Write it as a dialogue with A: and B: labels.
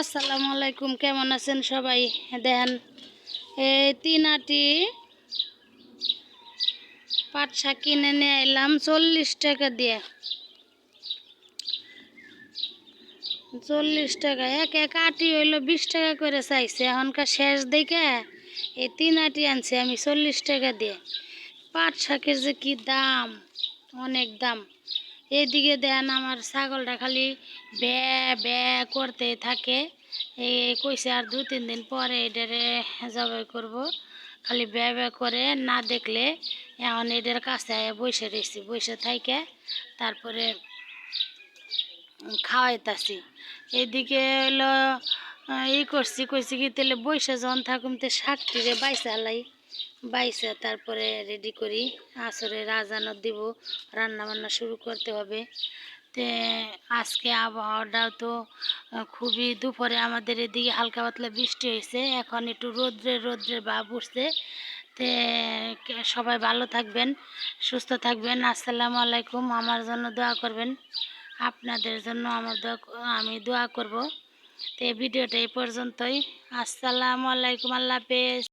A: আসসালামু আলাইকুম, কেমন আছেন সবাই? দেখেন, এই তিন আটি পাট শাক কিনে নিয়ে এলাম চল্লিশ টাকা দিয়ে। চল্লিশ টাকা, এক এক আটি হইল বিশ টাকা করে চাইছে। এখনকার শেষ দেখে এই তিন আটি আনছি আমি চল্লিশ টাকা দিয়ে। পাট শাকের যে কি দাম, অনেক দাম। এদিকে দেন আমার ছাগলটা খালি ব্যা ব্যা করতে থাকে। এই কইছে আর দু তিন দিন পরে এটারে জবাই করব। খালি ব্যা ব্যা করে না দেখলে এখন এটার কাছে বসে রয়েছি বসে থাইকে তারপরে খাওয়াইতাছি। এদিকে হলো ই করছি, কইছি কি তাহলে বৈশা যখন থাকুম তো শাকটিরে বাইসা লাই। বাইসা, তারপরে রেডি করি। আসরে রাজানো দিব রান্না বান্না শুরু করতে হবে। তে আজকে আবহাওয়াটাও তো খুবই দুপুরে আমাদের এদিকে হালকা পাতলা বৃষ্টি হয়েছে। এখন একটু রোদ্রে রোদ্রে ভাব উঠছে। তে সবাই ভালো থাকবেন, সুস্থ থাকবেন। আসসালামু আলাইকুম। আমার জন্য দোয়া করবেন। আপনাদের জন্য আমার দোয়া আমি দোয়া করব। তো এই ভিডিওটা এই পর্যন্তই। আসসালামু আলাইকুম। আল্লাহ হাফেজ।